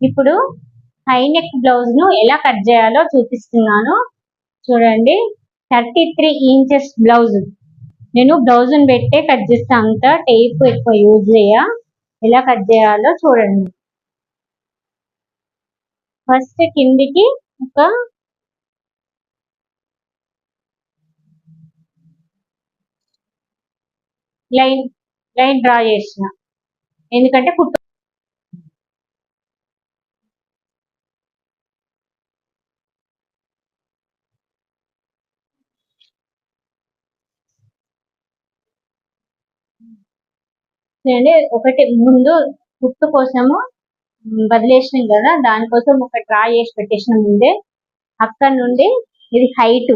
ఇప్పుడు high neck బ్లౌజ్ను ఎలా cut చేయాలో చూపిస్తున్నాను. చూడండి. థర్టీ త్రీ ఇంచెస్ బ్లౌజ్ నేను బ్లౌజ్ పెట్టే కట్ చేస్తా అంత టేప్ ఎక్కువ యూజ్ చేయ? ఎలా కట్ చేయాలో చూడండి. ఫస్ట్ కిందికి ఒక లైన్ లైన్ డ్రా చేసిన. ఎందుకంటే కుట్టు చూడండి ఒకటి ముందు కుట్టు కోసము వదిలేసినాం కదా దానికోసం ఒక డ్రా చేసి పెట్టేసిన ముందే. అక్కడ నుండి ఇది హైట్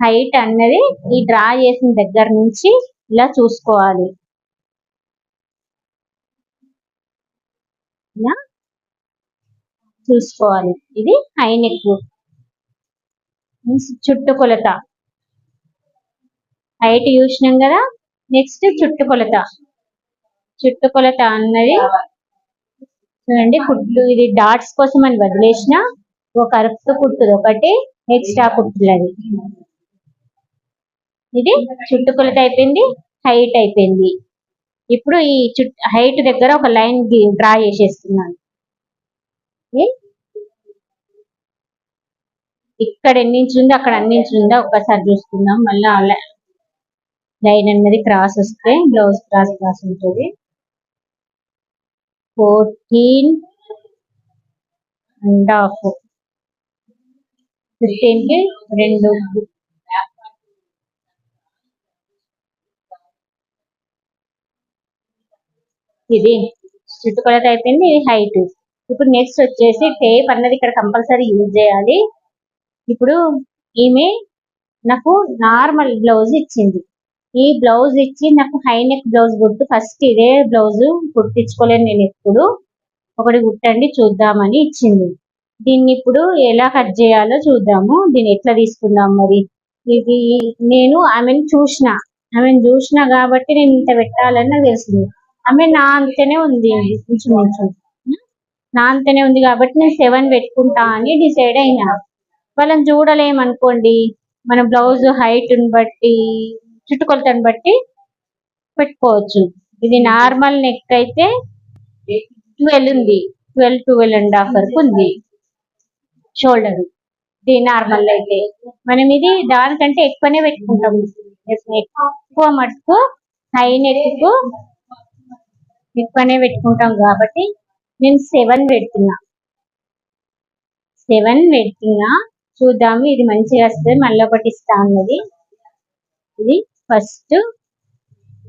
హైట్ అన్నది ఈ డ్రా చేసిన దగ్గర నుంచి ఇలా చూసుకోవాలి. ఇలా చూసుకోవాలి. ఇది హైనెక్ మీన్స్ చుట్టుకొలత హైట్ చూసినాం కదా నెక్స్ట్ చుట్టుకొలత. చుట్టుకొలత అన్నది చూడండి కుట్లు ఇది డాట్స్ కోసం అని వదిలేసిన ఒక అరుపు కుట్టుది. ఒకటి ఎక్స్ట్రా కుట్టులది. ఇది చుట్టుకొలత అయిపోయింది హైట్ అయిపోయింది. ఇప్పుడు ఈ చుట్ హైట్ దగ్గర ఒక లైన్ డ్రా చేసేస్తున్నాను. ఇక్కడ ఎన్ని ఇంచులు ఉందో అక్కడ అన్ని ఇంచులు ఉందో చూసుకుందాం. మళ్ళీ లైన్ అనేది క్రాస్ వస్తే బ్లౌజ్ క్రాస్ క్రాస్ ఉంటుంది. Fourteen and half. ఫిఫ్టీన్కి రెండు. ఇది చుట్టుకొలత అయిపోయింది ఇది హైట్. ఇప్పుడు నెక్స్ట్ వచ్చేసి టేప్ అన్నది ఇక్కడ కంపల్సరీ యూజ్ చేయాలి. ఇప్పుడు ఈమె నాకు నార్మల్ బ్లౌజ్ ఇచ్చింది. ఈ బ్లౌజ్ ఇచ్చి నాకు హై నెక్ బ్లౌజ్ కుట్టు. ఫస్ట్ ఇదే బ్లౌజ్ కుట్టించుకోలేను నేను ఎప్పుడు. ఒకటి కుట్టండి చూద్దామని ఇచ్చింది. దీన్ని ఇప్పుడు ఎలా కట్ చేయాలో చూద్దాము. దీన్ని ఎట్లా తీసుకుందాం మరి? ఇది నేను ఆమెను చూసిన. ఆమెను చూసిన కాబట్టి నేను ఇంత పెట్టాలని నాకు తెలిసింది. ఆమె నా అంతనే ఉంది. ఇంచుమించు నా అంతనే ఉంది కాబట్టి నేను సెవెన్ పెట్టుకుంటా అని డిసైడ్ అయినా. వాళ్ళని చూడలేమనుకోండి. మన బ్లౌజ్ హైట్ని బట్టి చుట్టుకొలతను బట్టి పెట్టుకోవచ్చు. ఇది నార్మల్ నెక్ అయితే ట్వెల్వ్ ఉంది. ట్వెల్వ్ ట్వెల్వ్ అండ్ హాఫ్ వరకు ఉంది. షోల్డర్. ఇది నార్మల్ అయితే. మనం ఇది దానికంటే ఎక్కువనే పెట్టుకుంటాం. ఎక్కువ మటుకు హై నెక్ ఎక్కువనే పెట్టుకుంటాం కాబట్టి నేను సెవెన్ పెడుతున్నా. సెవెన్ పెడుతున్నా. చూద్దాము. ఇది మంచిగా వస్తుంది. మళ్ళీ ఒకటి ఇస్తా ఉన్నది ఇది ఫస్ట్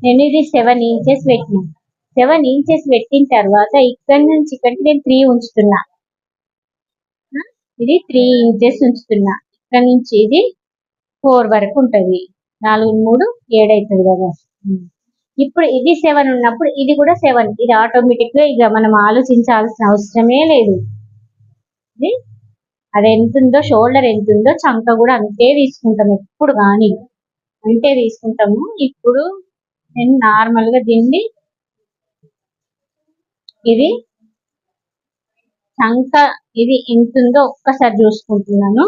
నేను ఇది సెవెన్ ఇంచెస్ పెట్టిన. సెవెన్ ఇంచెస్ పెట్టిన తర్వాత ఇక్కడ నుంచి ఇక్కడికి నేను త్రీ ఉంచుతున్నా. ఇది త్రీ ఇంచెస్ ఉంచుతున్నా. ఇక్కడ నుంచి ఇది ఫోర్ వరకు ఉంటుంది. నాలుగు మూడు ఏడు అవుతుంది కదా. ఇప్పుడు ఇది సెవెన్ ఉన్నప్పుడు ఇది కూడా సెవెన్ ఇది ఆటోమేటిక్గా ఇక మనం ఆలోచించాల్సిన అవసరమే లేదు. ఇది అది ఎంత ఉందో షోల్డర్ ఎంత ఉందో చంక కూడా అంతే తీసుకుంటాం ఎప్పుడు కానీ. అంటే తీసుకుంటాము. ఇప్పుడు నేను నార్మల్గా దీన్ని ఇది చంక ఇది ఎంత ఉందో ఒక్కసారి చూసుకుంటున్నాను.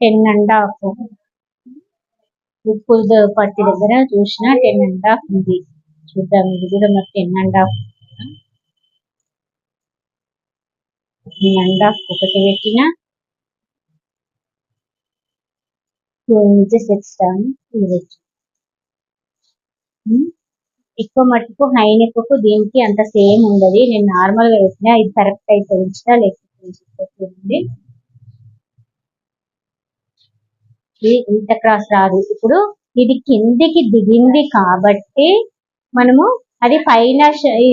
టెన్ అండ్ హాఫ్ ఉప్పు పట్టి దగ్గర చూసిన టెన్ అండ్ హాఫ్ ఉంది. చూద్దాం ఇది కూడా మరి టెన్ అండ్ హాఫ్ నిండా అండ్ ఒకటి పెట్టిన. టూ ఇంచెస్ ఎక్స్ట్రా ఇవ్వచ్చు ఎక్కువ మట్టుకు హై నెక్కు దీనికి అంత సేమ్ ఉండదు. నేను నార్మల్గా వేసిన ఇది కరెక్ట్ అయితే ఉంచినా లేకపోతే ఇంత క్రాస్ రాదు. ఇప్పుడు ఇది కిందికి దిగింది కాబట్టి మనము అది పైన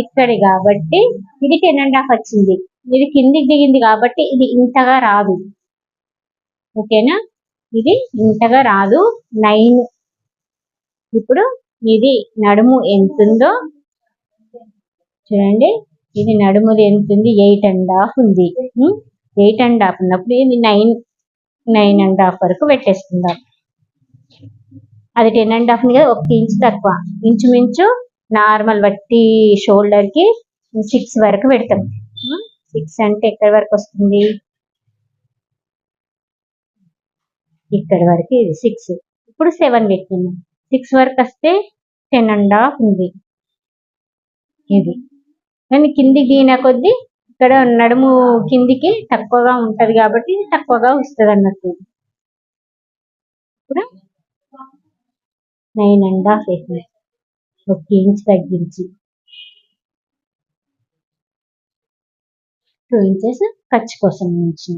ఇక్కడి కాబట్టి ఇది టెన్ అండ్ హాఫ్ వచ్చింది. ఇది కిందికి దిగింది కాబట్టి ఇది ఇంతగా రాదు. ఓకేనా? ఇది ఇంతగా రాదు. నైన్. ఇప్పుడు ఇది నడుము ఎంతుందో చూడండి. ఇది నడుముది ఎంత ఉంది ఎయిట్ అండ్ హాఫ్ ఉంది. ఎయిట్ అండ్ హాఫ్ ఉన్నప్పుడు ఇది నైన్ నైన్ అండ్ హాఫ్ వరకు పెట్టేసుకుందాం. అది టెన్ అండ్ హాఫ్ ఉంది కదా ఒక ఇంచ్ తక్కువ. ఇంచుమించు నార్మల్ వట్టి షోల్డర్కి సిక్స్ వరకు పెడతాం. సిక్స్ అంటే ఎక్కడి వరకు వస్తుంది? ఇక్కడ వరకు ఇది సిక్స్. ఇప్పుడు సెవెన్ పెట్టింది. సిక్స్ వరకు వస్తే టెన్ అండ్ హాఫ్ ఉంది. ఇది. కానీ కింది గీన కొద్దీ ఇక్కడ నడుము కిందికి తక్కువగా ఉంటది కాబట్టి తక్కువగా వస్తుంది అన్నట్టు ఇప్పుడు నైన్ అండ్ హాఫ్ వేసింది ఒక ఇంచ్ తగ్గించి. టూ ఇంచెస్ ఖర్చు కోసం నుంచి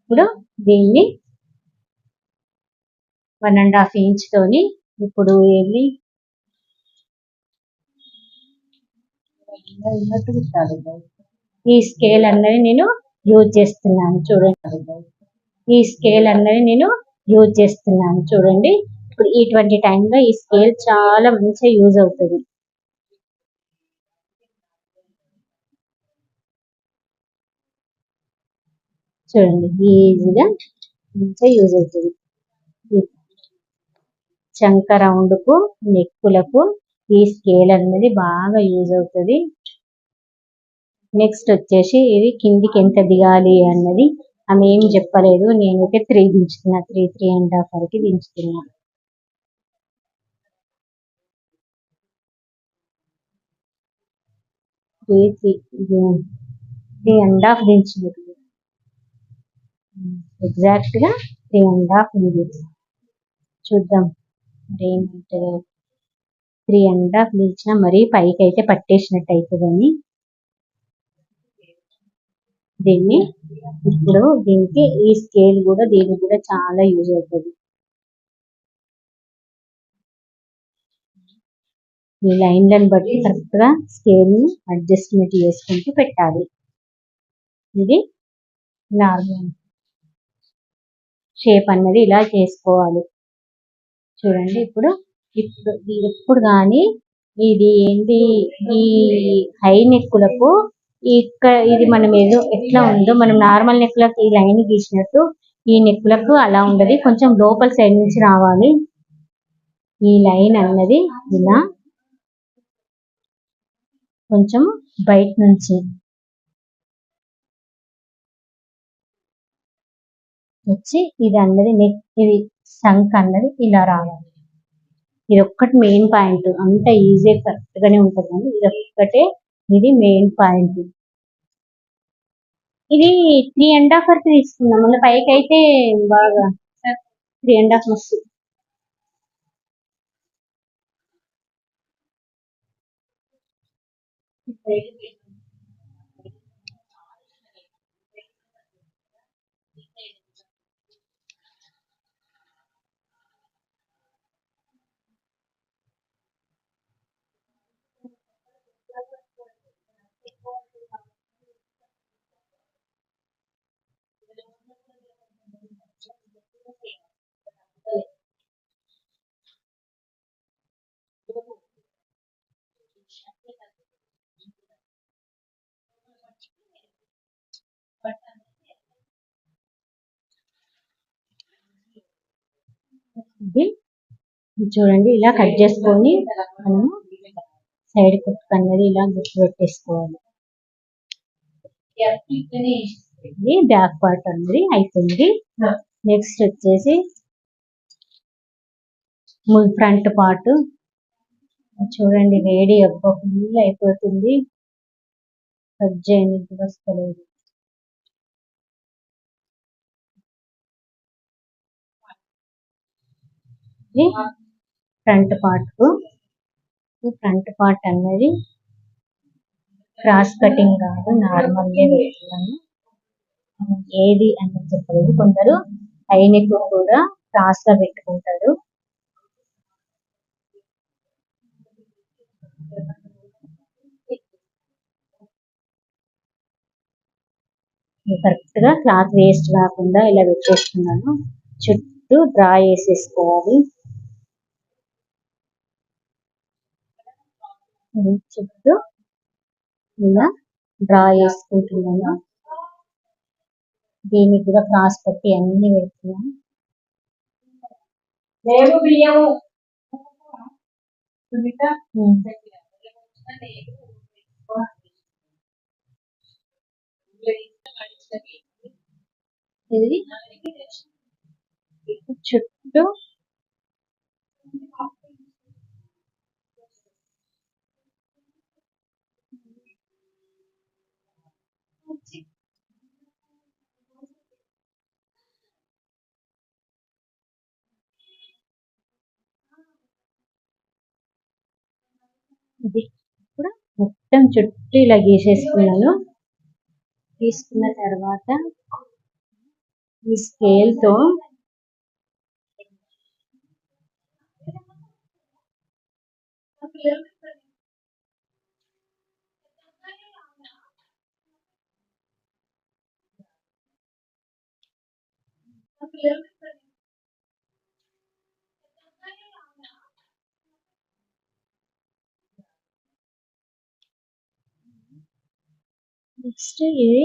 ఇప్పుడు దీన్ని వన్ అండ్ హాఫ్ ఇంచ్ తోని ఇప్పుడు వెళ్ళి ఈ స్కేల్ అన్నది నేను యూజ్ చేస్తున్నాను చూడండి. ఈ స్కేల్ అన్నది నేను యూజ్ చేస్తున్నాను చూడండి. ఇప్పుడు ఇటువంటి టైంలో ఈ స్కేల్ చాలా మంచిగా యూజ్ అవుతుంది. చూడండి ఈజీగా మంచిగా యూజ్ అవుతుంది. చంక రౌండ్కు నెక్కులకు ఈ స్కేల్ అనేది బాగా యూజ్ అవుతుంది. నెక్స్ట్ వచ్చేసి ఇది కిందికి ఎంత దిగాలి అన్నది. ఆమె ఏం చెప్పలేదు నేనైతే త్రీ దించుతున్నా త్రీ త్రీ అండ్ హాఫ్ వరకు దించుతున్నా. Three three three and half దించింది. ఎగ్జాక్ట్గా త్రీ అండ్ హాఫ్ ఉంది చూద్దాం. ఏమంటారు త్రీ అండ్ హాఫ్ దించిన మరీ పైకి అయితే పట్టేసినట్టు అవుతుందని దీన్ని ఇప్పుడు దీనికి ఈ స్కేల్ కూడా దీనికి కూడా చాలా యూజ్ అవుతుంది. ఈ లైన్లను బట్టి కరెక్ట్గా స్కేల్ని స్కేల్ని అడ్జస్ట్మెంట్ చేసుకుంటూ పెట్టాలి. ఇది నార్మల్ షేప్ అన్నది ఇలా చేసుకోవాలి. చూడండి ఇప్పుడు ఇప్పుడు ఎప్పుడు కానీ ఇది ఏంటి ఈ హై నెక్కులకు ఇక్కడ ఇది మనం ఏదో ఎట్లా ఉందో మనం నార్మల్ నెక్లకు ఈ లైన్ గీసినట్టు ఈ నెక్కులకు అలా ఉండదు కొంచెం లోపల సైడ్ నుంచి రావాలి. ఈ లైన్ అన్నది ఇలా కొంచెం బయట నుంచి వచ్చి ఇది అన్నది నెక్ ఇది సంక్ అన్నది ఇలా రావాలి. ఇది ఒక్కటి మెయిన్ పాయింట్ అంత ఈజీ కరెక్ట్ గానే ఉంటుందండి ఇది ఒక్కటే ఇది మెయిన్ పాయింట్ ఇది త్రీ అండ్ హాఫ్ వరకు తీసుకుందాం. మళ్ళీ పైకి అయితే బాగా త్రీ అండ్ హాఫ్ వస్తుంది. ఇది చూడండి ఇలా కట్ చేసుకొని మనము సైడ్ కుట్టు అనేది ఇలా గుర్తు పెట్టేసుకోవాలి ఇది బ్యాక్ పార్ట్ అనేది అయిపోయింది. నెక్స్ట్ వచ్చేసి ఫ్రంట్ పార్ట్ చూడండి వేడి అబ్బా ఫుల్ అయిపోతుంది. కట్ చేయడానికి వస్తలేదు ఇది ఫ్రంట్ పార్ట్ ఈ ఫ్రంట్ పార్ట్ అనేది క్రాస్ కటింగ్ కాదు నార్మల్గా పెడుతున్నాను. ఏది అని చెప్పలేదు. కొందరు ఐనెక్ కూడా క్రాస్గా పెట్టుకుంటారు. కరెక్ట్గా క్లాత్ వేస్ట్ కాకుండా ఇలా పెట్టేస్తున్నాను. చుట్టూ డ్రా చేసేసుకోవాలి. చుట్టూ ఇలా డ్రా చేసుకుంటున్నాను. దీనికి కూడా క్రాస్ పెట్టి అన్ని పెడుతున్నాను. ఇది చుట్టూ ఇది కూడా మొత్తం చుట్టూ ఇలా గీసేసుకున్నాను. తీసుకున్న తర్వాత ఈ స్కేల్తో నెక్స్ట్ ఇది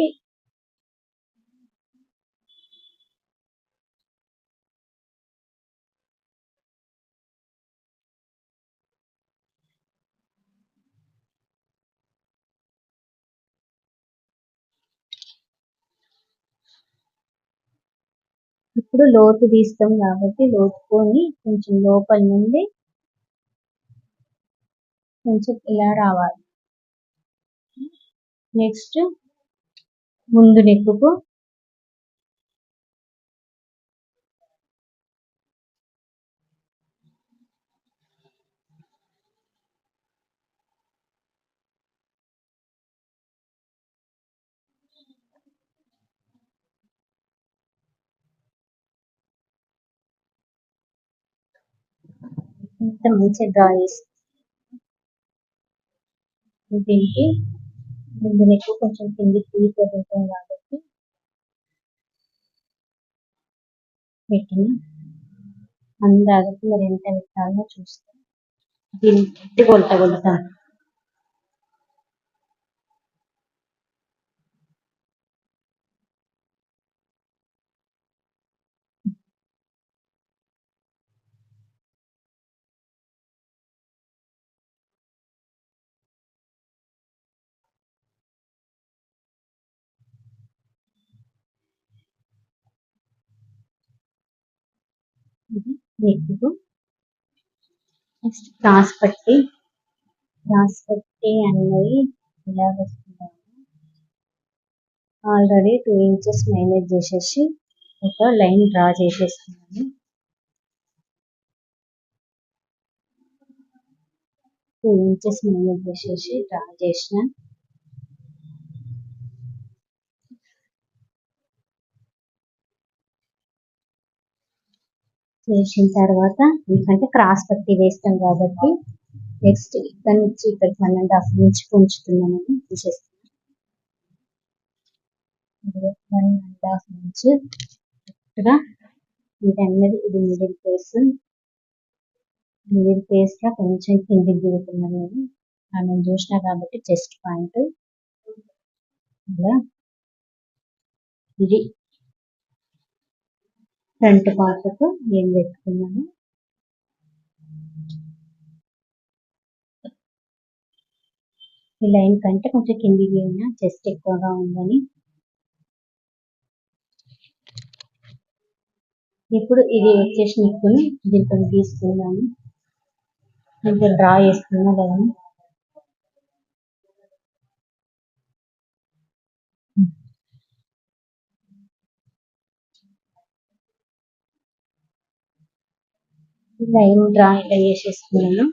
ఇప్పుడు లోతు తీస్తాం కాబట్టి లోతుకొని కొంచెం లోపల నుండి కొంచెం ఇలా రావాలి. నెక్స్ట్ ముందు నెక్కుకు ఇంత మంచి డ్రా చేసి దీనికి ముందు నెక్కు కొంచెం కిందికి తీసుకోబోతాం కాబట్టి పెట్టిన. అందాక మరి ఎంత పెట్టాలో చూస్తాను. దీన్ని గట్టి కొడతాను. నెక్కు నెక్స్ట్ క్రాస్ పట్టి క్రాస్ పట్టి అన్నది ఇలా వస్తున్నాము ఆల్రెడీ టూ ఇంచెస్ మైనస్ చేసేసి ఒక లైన్ డ్రా చేసేస్తున్నాను. టూ ఇంచెస్ మైనస్ చేసేసి డ్రా చేసిన వేసిన తర్వాత ఎందుకంటే క్రాస్ పట్టి వేస్తాం కాబట్టి నెక్స్ట్ ఇక్కడ నుంచి ఇక్కడ వన్ అండ్ హాఫ్ ఇంచ్ ఉంచుతున్నాను తీసేస్తున్నాను. వన్ అండ్ హాఫ్ ఇంచ్ కరెక్ట్గా ఇది అన్నది ఇది మిడిల్ ప్లేస్. మిడిల్ ప్లేస్లో కొంచెం కిందికి దిగుతున్నాను నేను. ఆమె చూసిన కాబట్టి చెస్ట్ పాయింట్. ఇలా. ఇది ఫ్రంట్ పార్ట్కు నేను పెట్టుకున్నాను ఈ లైన్ కంటే కొంచెం కిందికి అయినా చెస్ట్ ఎక్కువగా ఉందని. ఇప్పుడు ఇది వచ్చేసి నిక్కుని దీంతో గీస్తున్నాను దీంతో డ్రా చేసుకున్నా కదా. లైన్ డ్రా ఇలా చేసేసుకున్నాను.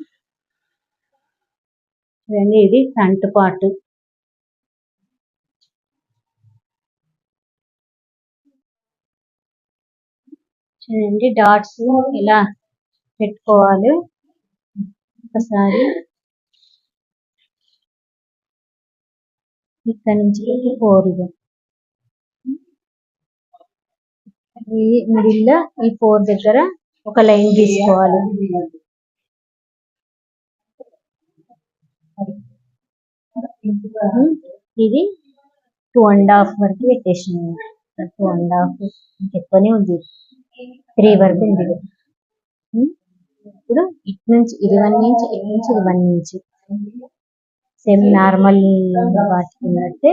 చూడండి ఇది ఫ్రంట్ పార్ట్. చూడండి డాట్స్ ఇలా పెట్టుకోవాలి ఒకసారి. ఇక్కడ నుంచి పెట్టి ఫోర్ ఇది ఈ ఫోర్ దగ్గర ఒక లైన్ తీసుకోవాలి. ఇది టూ అండ్ హాఫ్ వరకు పెట్టేసినాను టూ అండ్ హాఫ్ ఎక్కువనే ఉంది. త్రీ వరకు ఉంది. ఇప్పుడు ఇటు నుంచి ఇది వన్ ఇంచ్ ఇటు నుంచి ఇది వన్ ఇంచ్ సేమ్ నార్మల్ వాటికి ఉన్నట్టే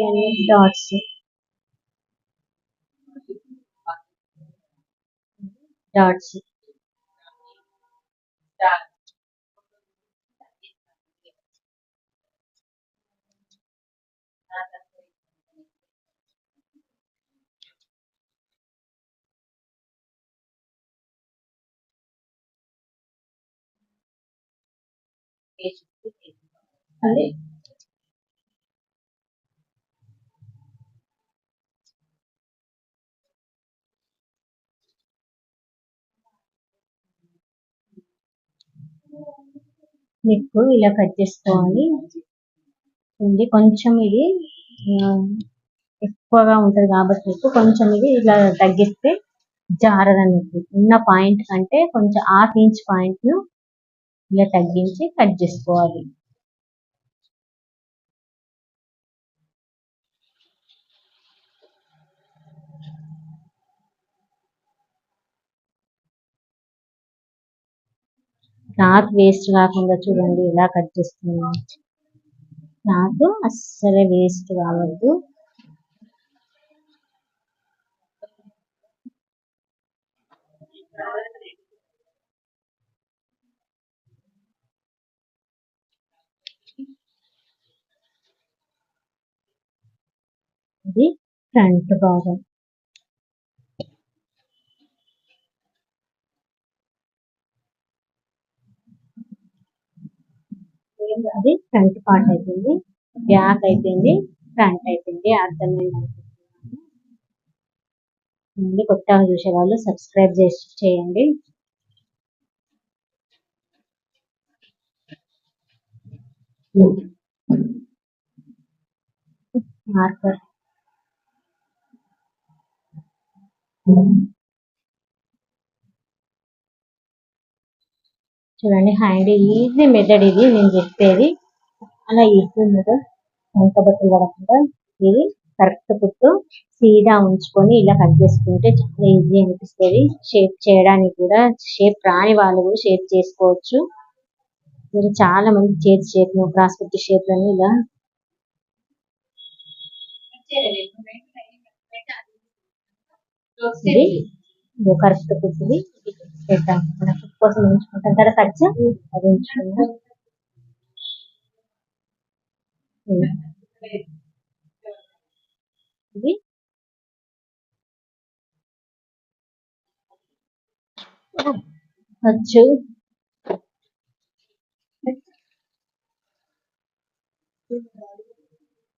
ఇది ఇది అన్ని డాట్స్ డాట్స్ ఇలా కట్ చేసుకోవాలి. ఉంది కొంచెం ఇది ఎక్కువగా ఉంటది కాబట్టి మీకు కొంచెం ఇది ఇలా తగ్గిస్తే జారదన్నట్టు. ఉన్న పాయింట్ కంటే కొంచెం హాఫ్ ఇంచ్ పాయింట్ను ఇలా తగ్గించి కట్ చేసుకోవాలి. క్లాత్ వేస్ట్ కాకుండా చూడండి ఎలా కట్ చేస్తున్నాం. క్లాత్ అస్సలే వేస్ట్ కావద్దు. ఇది ఫ్రంట్ భాగం అది ఫ్రంట్ పార్ట్ అయిపోయింది. బ్యాక్ అయిపోయింది. ఫ్రంట్ అయిపోయింది. అర్థమైంది అనుకుంటున్నాను. మళ్ళీ కొత్తగా చూసే వాళ్ళు సబ్స్క్రైబ్ చేసి చేయండి. మార్కర్. చూడండి హ్యాండ్ ఈజీ మెథడ్ ఇది నేను చెప్పేది. అలా ఈజీ మెథడ్ బట్టలు పడకుండా ఇది కరెక్ట్ కుట్టు సీదా ఉంచుకొని ఇలా కట్ చేసుకుంటే చాలా ఈజీ అనిపిస్తుంది. షేప్ చేయడానికి కూడా షేప్ రాని వాళ్ళు కూడా షేప్ చేసుకోవచ్చు. మీరు చాలా మంది చేతి షేప్ క్రాస్ కుట్టి షేప్ అని ఇలా కరెక్ట్ కుట్టిది. పెట్టాం మన కుట్టు కోసం ఉంచుకుంటాం కదా ఖర్చు అది ఉంచుకుందాం ఇది. ఇది ఖర్చు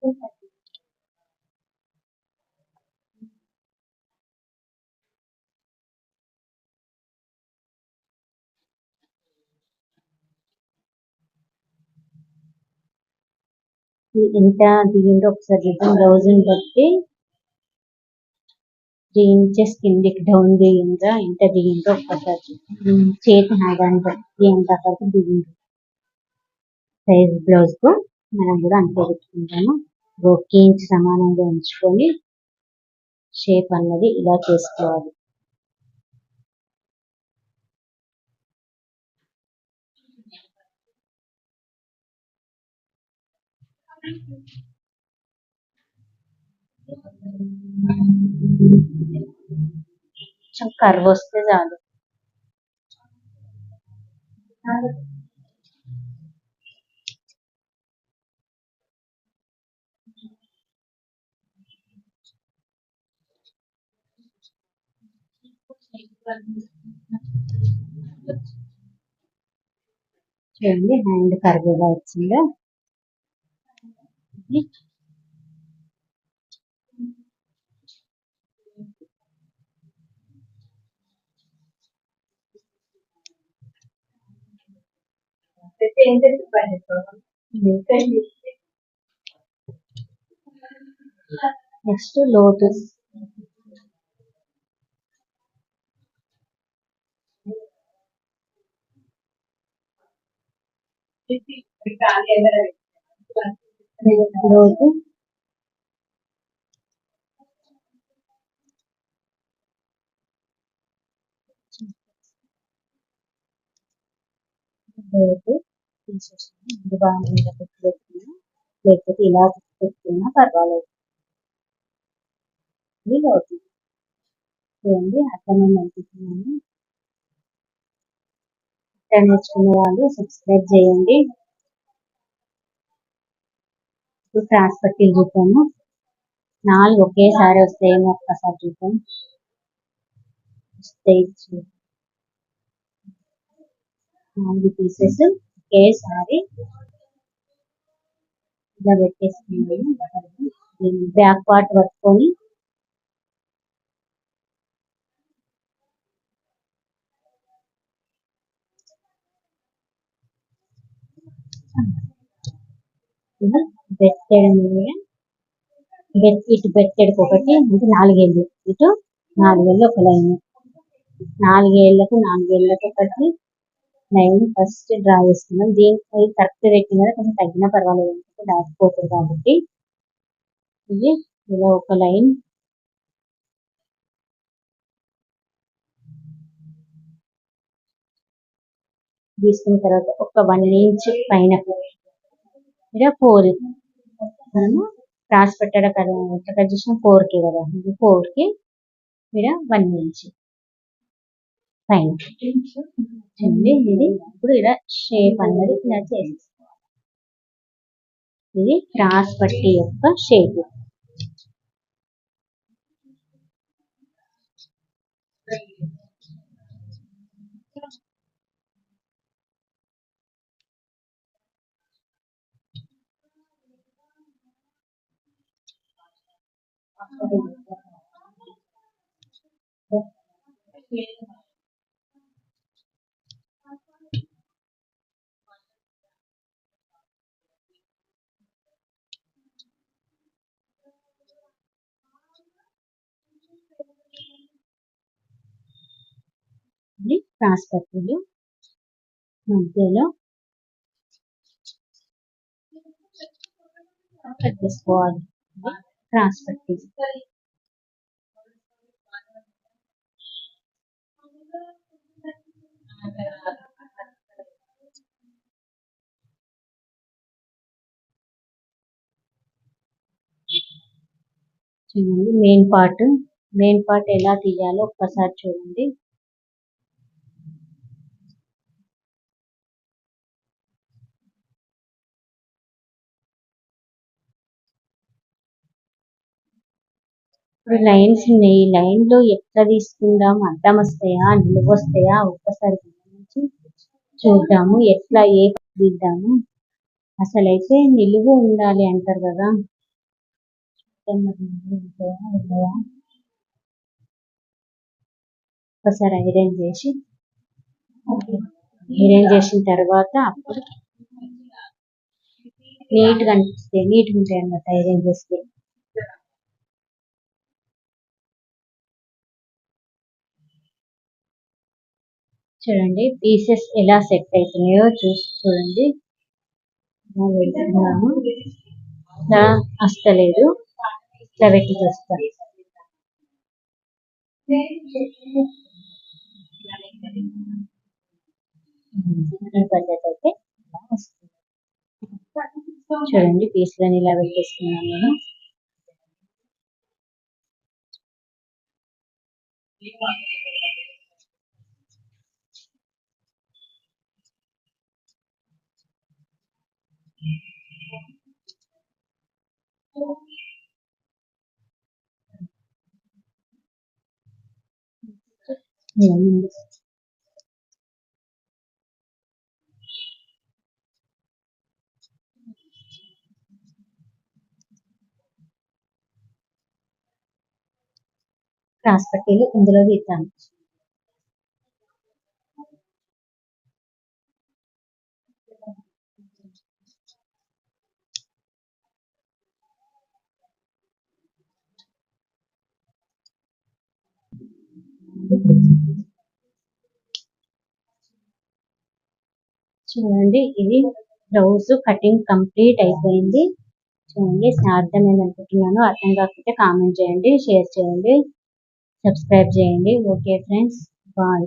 ఇది ఎంత దిగిందో ఒకసారి చూద్దాం. బ్లౌజ్ బట్టి త్రీ ఇంచెస్ కిందికి డౌన్ దిగిందా ఎంత దిగిందో ఒక్కసారి చూద్దాం. చేతి హ్యాండ్ బట్టి ఎంత వరకు దిగింది సైజ్ బ్లౌజ్కు మనం కూడా అంతే పెట్టుకుంటాము. ఒక ఇంచ్ సమానంగా ఉంచుకొని షేప్ అన్నది ఇలా చేసుకోవాలి. కొంచెం కర్వ్ వస్తే చాలు చూడండి హ్యాండ్ కర్వ్గా వచ్చిందో Presente su Next to lotus. Sì, sì, è veramente. రోజు. లోటు తీసేసాను ముందు బాగా మీద పెట్టి పెట్టుకున్నా లేకపోతే ఇలా పెట్టుకున్నా పర్వాలేదు. ఇది లోటు చూడండి అర్థమైంది అనుకుంటున్నాను. అర్థం నేర్చుకున్న వాళ్ళు సబ్స్క్రైబ్ చేయండి. ఇప్పుడు క్రాస్ పట్టీలు చూద్దాము. నాలుగు ఒకేసారి వస్తాయేమో ఒక్కసారి చూద్దాం. నాలుగు పీసెస్ ఒకేసారి ఇలా పెట్టేసుకున్నాను బ్యాక్ పార్ట్ పట్టుకొని కూడా బెత్తెడు బెత్ ఇటు బెత్తడికి ఒకటి అంటే నాలుగేళ్ళు ఇటు నాలుగేళ్ళు ఒక లైన్. నాలుగేళ్ళకు నాలుగేళ్ళకు ఒకటి లైన్ ఫస్ట్ డ్రా చేసుకున్నాం దీనికి కరెక్ట్ పెట్టిన కదా కొంచెం తగ్గినా పర్వాలేదు దాటిపోతుంది కాబట్టి. ఇది ఇలా ఒక లైన్. తీసుకున్న తర్వాత ఒక వన్ ఇంచ్ పైన ఇలా ఫోర్ మనము క్రాస్ పెట్టడం కదా ఎక్కడ చూసిన ఫోర్కి కదా. ఇది ఫోర్కి ఇక్కడ వన్ ఇంచ్ పైన చూడండి ఇది ఇప్పుడు ఇలా షేప్ అన్నది ఇలా చేసేసుకోవాలి. ఇది క్రాస్ పట్టి యొక్క షేప్ Thank you. పట్టీలు మధ్యలో కట్ చేసుకోవాలి ఇది చూడండి మెయిన్ పార్ట్ మెయిన్ పార్ట్ ఎలా తీయాలో ఒక్కసారి చూడండి. ఇప్పుడు లైన్స్ ఉన్నాయి. ఈ లైన్లో ఎట్లా తీసుకుందాం? అడ్డం వస్తాయా? నిలువ వస్తాయా? ఒక్కసారి చూద్దాము. ఎట్లా ఏ తీద్దాము? అసలైతే నిలువు ఉండాలి అంటారు కదా. ఒకసారి ఐరన్ చేసి ఐరన్ చేసిన తర్వాత అప్పుడు నీట్గా అనిపిస్తాయి. నీట్గా ఉంటాయి అన్నమాట ఐరన్ చేస్తే. చూడండి పీసెస్ ఎలా సెట్ అవుతున్నాయో చూసి చూడండి. పెట్టుకున్నాము పెడుతున్నాము ఇలా వస్తలేదు. ఇట్లా పెట్టి చూస్తా పద్ధతి అయితే చూడండి పీసులని ఇలా పెట్టేసుకున్నాను నేను. ఇలా Yeah, క్రాస్ పట్టీలు ఇందులో గీతాను చూడండి ఇది బ్లౌజ్ కటింగ్ కంప్లీట్ అయిపోయింది. చూడండి అర్థమైంది అనుకుంటున్నాను. అర్థం కాకపోతే కామెంట్ చేయండి షేర్ చేయండి సబ్స్క్రైబ్ చేయండి. Okay friends bye.